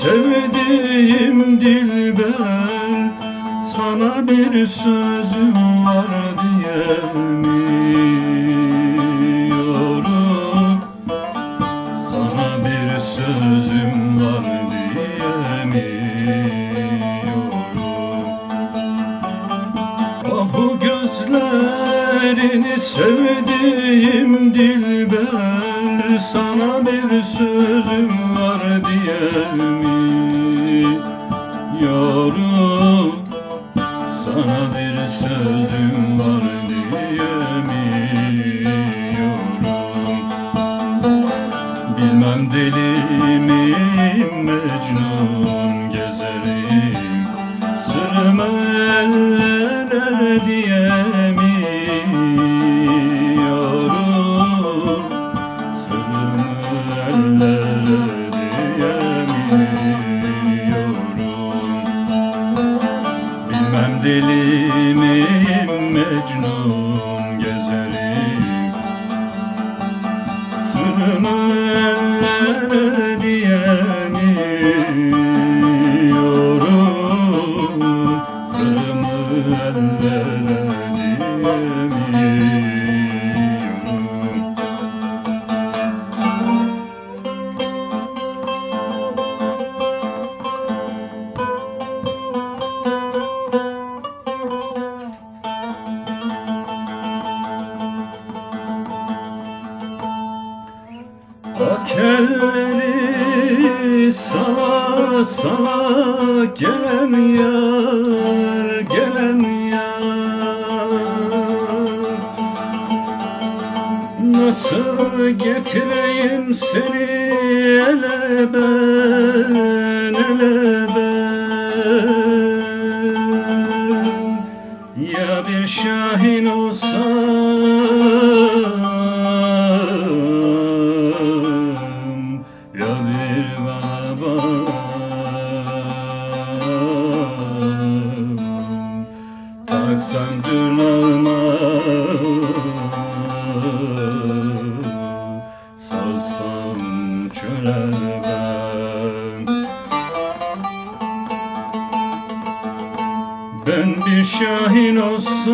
sevdiğim dilber Sana bir sözüm var diyemiyorum. Sana bir sözüm var diyemiyorum. Ahu gözlerini sevdiğim dilber Sana bir sözüm var diyemiyorum Sana bir sözüm var diyemiyorum. Bilmem deli miyim Mecnun gezerim. Sırrımı ellere Bilmem deli miyim Mecnun gezerim. Sırrımı ellere diyemiyorum. Sırrımı ellere diyemiyorum Akelleri sala sala gelen yar gelen yar. Nasıl getireyim seni ele ben Tırnağıma Salsam çöle ben Ben bir şahin olsam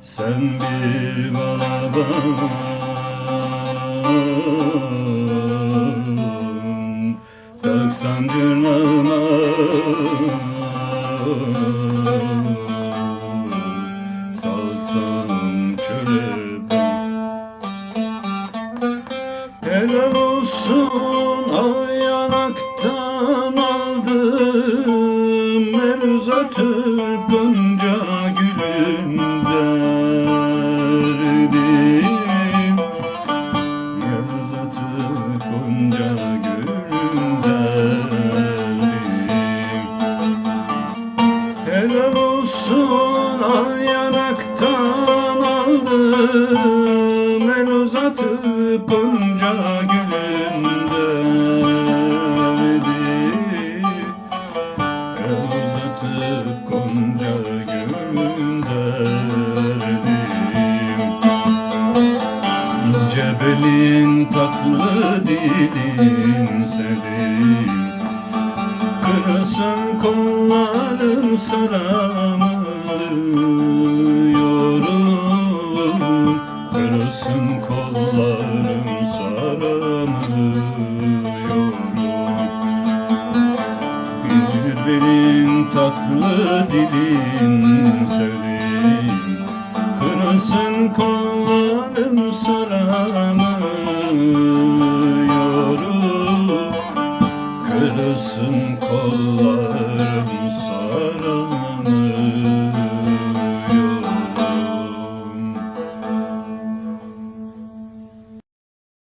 Sen bir balaban Helal olsun ay yanaktan aldım. El uzatıp gonca gülüm derdim. El gonca gülüm derdim. Helal olsun al yanaktan aldım gonca gülüm derdim El uzatıp gonca gülüm derdim İnce belin tatlı dilin sevdim Kırılsın kollarım saramıyorum dilin sevdim Kırılsın kollarım saramıyorum